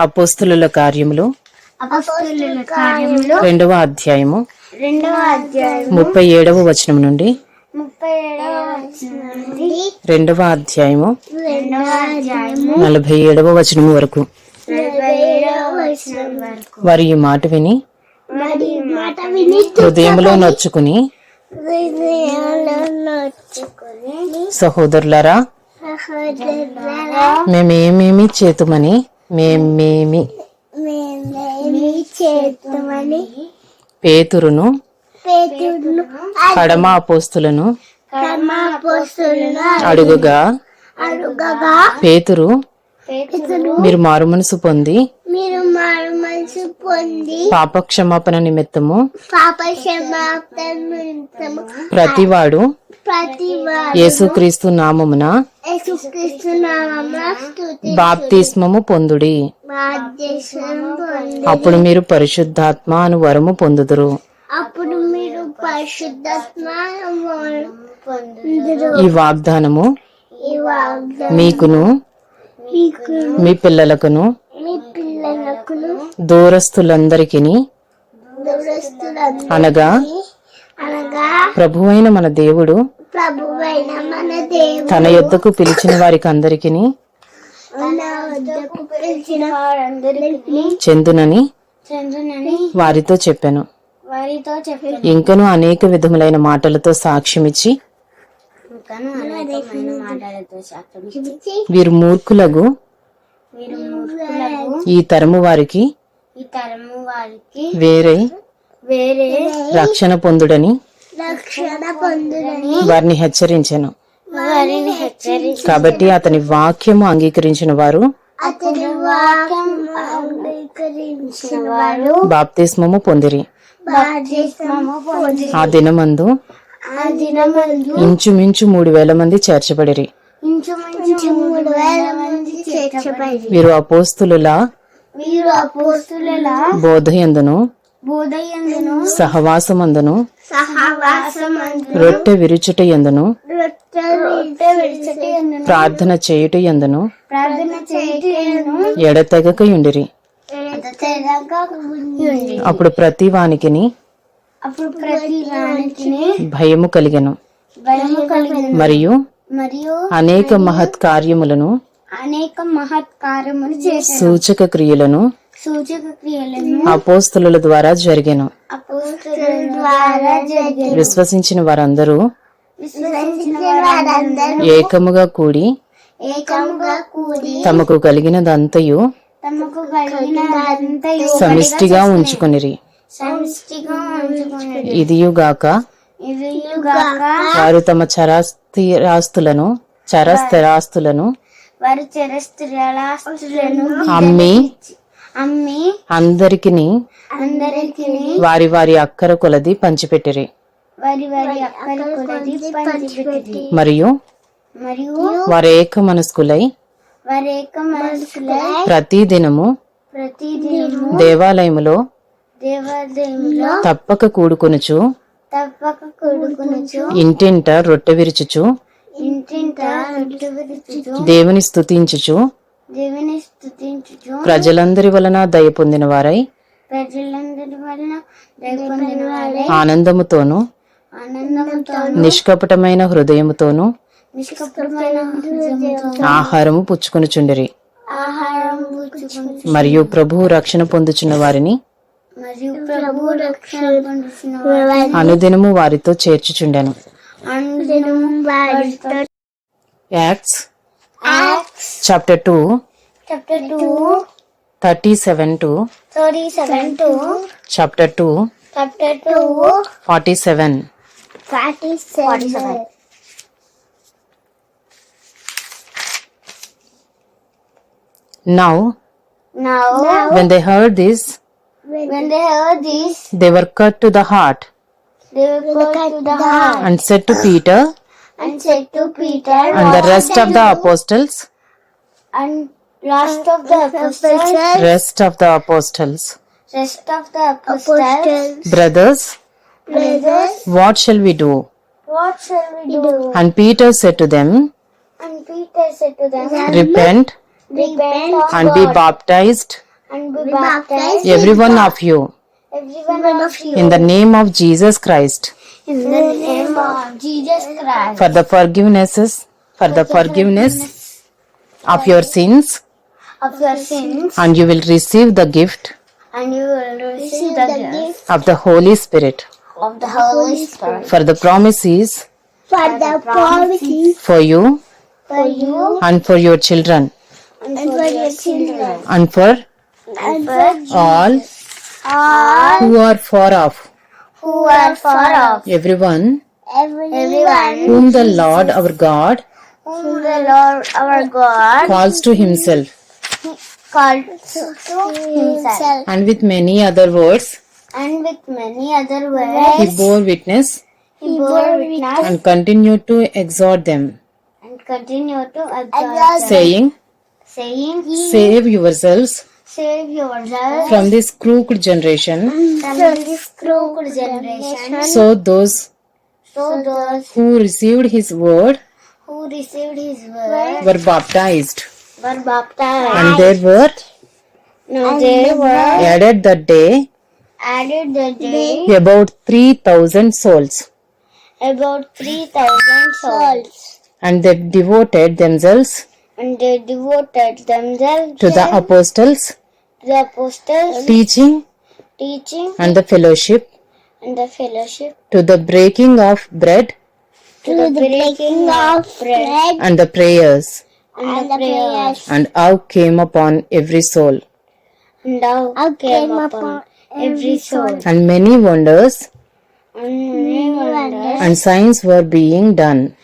అపోస్తుల కార్యములు. రెండవ అధ్యాయము. ముప్పై ఏడవ వచనం నుండి. రెండవ అధ్యాయము. నలభై ఏడవ వచనం వరకు. వారి ఈ మాట విని హృదయంలో నొచ్చుకొని. సహోదరులారా. మేమేమేమి చేతుమని మేమేమి చేద్దామని పేతురును పేతుడును కడమ అపోస్తులను అడుగుగా అడుగగా పేతురు మీరు మారు మనసు పొంది మీరు మారు మనసు పొంది పాప క్షమాపణ నిమిత్తము పాప క్షమాపణ నిమిత్తము ప్రతివాడు ప్రతి వారు యేసుక్రీస్తు నామమున యేసుక్రీస్తు నామమున బాప్తిస్మము పొందుడి. అప్పుడు మీరు పరిశుద్ధాత్మ అను వరము పొందుదురు. అప్పుడు మీరు పరిశుద్ధాత్మ ఈ వాగ్దానము మీకును మీకు మీ పిల్లలకును దూరస్తులందరికీ దురస్తులందరూ అనగా అనగా ప్రభువైన మన దేవుడు ప్రభువైన మన దేవుడు తన యొద్దకు పిలిచిన వారికి అందరికీ చెందునని వారితో చెప్పాను. వారితో ఇంకను అనేక విధములైన మాటలతో సాక్ష్యమిచ్చి వీరు మూర్ఖులకు మీరు మూర్ఖులకు ఈ తరము వారికి ఈ తరము వారికి వేరే వేరే రక్షణ పొందుడని రక్షణ వారిని హెచ్చరించాను. వారిని కాబట్టి అతని వాక్యము అంగీకరించిన వారు అతని వాక్యం అంగీకరించిన వారు బాప్తిస్మము పొందిరి. దినమందు ఆ దినమందు ఇంచుమించు మూడు వేల మంది చేర్చబడిరి. ఇంచుమించు మూడు వేల మంది చేర్చబడి. వీరు అపోస్తుల వీరు అపోస్తుల బోధయందును? బోధయందును. సహవాసమందును? సహవాసమందు రొట్టె విరుచుట ఎందును ప్రార్థన చేయుట ఎందును ఎడతెగక యుండిరి. అప్పుడు ప్రతి వానికిని అప్పుడు ప్రతి వానికి భయము కలిగెను. భయము కలిగిన. మరియు మరియు అనేక మహత్ కార్యములను అనేక మహత్కారములు చేశారు సూచక క్రియలను సూచక క్రియలను అపోస్తుల ద్వారా జరిగెను. అపోస్తుల ద్వారా జరిగిన. విశ్వసించిన వారందరూ విశ్వసించిన వారందరూ ఏకముగా కూడి ఏకముగా కూడి తమకు కలిగినదంతయు తమకు కలిగినదంతయు సమిష్టిగా ఉంచుకొనిరి. సమిష్టిగా ఇదియుగాక వారు తమ చరాస్తిరాస్తులను చరస్థిరాస్తులను వారి చిరస్త్రీలాస్తులను అమ్మి అమ్మి అందరికి అందరికి వారి వారి అక్కర కొలది పంచిపెట్టిరి. వారి వారి అక్కల కొలది పంచిపెట్టి మరియు మరియు వారు ఏక మనస్కులై వారి ఏక మనసులై ప్రతి దినము ప్రతిదినము దేవాలయములో దేవాలయంలో తప్పక కూడుకొనుచు తప్పక కొడుకునుచు ఇంటింట రొట్టె విరుచుచు. ఇంటింట రొట్టె విరుచుచు. దేవుని స్తుతించుచు. దేవుని స్తుతించుచు. ప్రజలందరి వలన దయ పొందిన వారై. ప్రజలందరి వలన దయ పొందిన వారే. ఆనందముతోనూ నిష్కపటమైన హృదయముతోనూ నిష్కపటమైన ఆహారము పుచ్చుకొనుచుండిరి. పుచ్చుకుంటూ మరియు ప్రభువు రక్షణ పొందుచున్న వారిని అనుదినము వారితో చేర్చుచుండెను. Acts chapter two chapter two thirty seven to thirty seven to chapter two chapter two forty seven. Forty seven now Now, when they heard this when they heard this, they were cut to the heart they were cut to the heart and said to peter and said to Peter and the rest of the apostles? And last of the apostles, rest of the apostles. Rest of the apostles, brothers brothers, what shall we do? what shall we do? and peter said to them And Peter said to them, repent. Repent and be baptized and be baptized, every one of you, every one of you, in the name of Jesus Christ, in the name of Jesus Christ, for the forgivenesses, for the forgiveness of your sins, of your sins, and you will receive the gift and you will receive the gift of the Holy Spirit. of the Holy Spirit. For the promise is For the promises for you for you and for your children. And for your children. And for and for all all who are far off, who are far off, everyone everyone whom the Lord our God whom the Lord our God calls to himself. called to himself, And with many other words, and with many other words, he words, bore witness he bore witness and continued to exhort them, and continued to exhort them, saying, saying, Save yourselves Save yourselves from this crooked generation. from this crooked generation. So those So those who received his word who received his word were baptized, were baptized. and there were Now they were added that day added the day about 3,000 souls, about 3,000 souls. and they devoted themselves And they devoted themselves to the apostles' to the apostles' teaching. Teaching. And the fellowship, and the fellowship, to the breaking of bread. To the breaking of bread. And the prayers. and the prayers. And awe came upon every soul, And now came upon every soul. and many wonders. And many wonders. and signs were being done.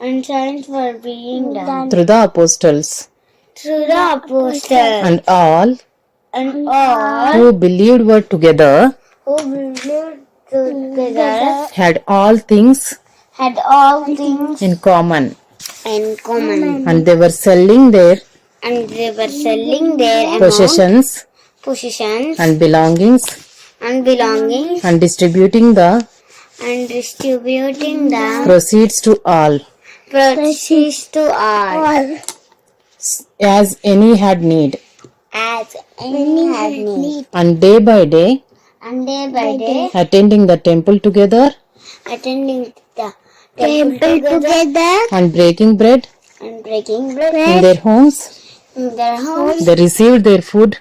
And signs were being done. Through the apostles, through the apostles. and all And all who believed were together who believed together had all things had all things in common, in common. and they were selling their And they were selling their amount, possessions possessions and belongings and belongings and distributing the and distributing the proceeds to all proceeds to all as any had need. As any had need. And day by day, And day by day, attending the temple together? Attending the temple together. and breaking bread? And breaking in bread. Their homes, in their homes. they received their food?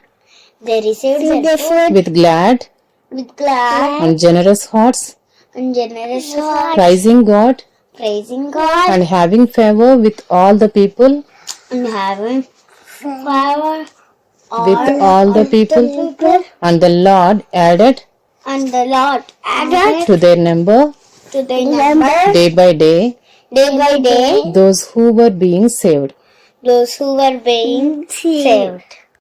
They received their food. with glad? With glad. And generous hearts, and generous heart, praising God? Praising God. And having favor with all the people, and having power with all the people. And the Lord added and the Lord added to their number to the number day by day day by day those who were being saved. those who were being saved.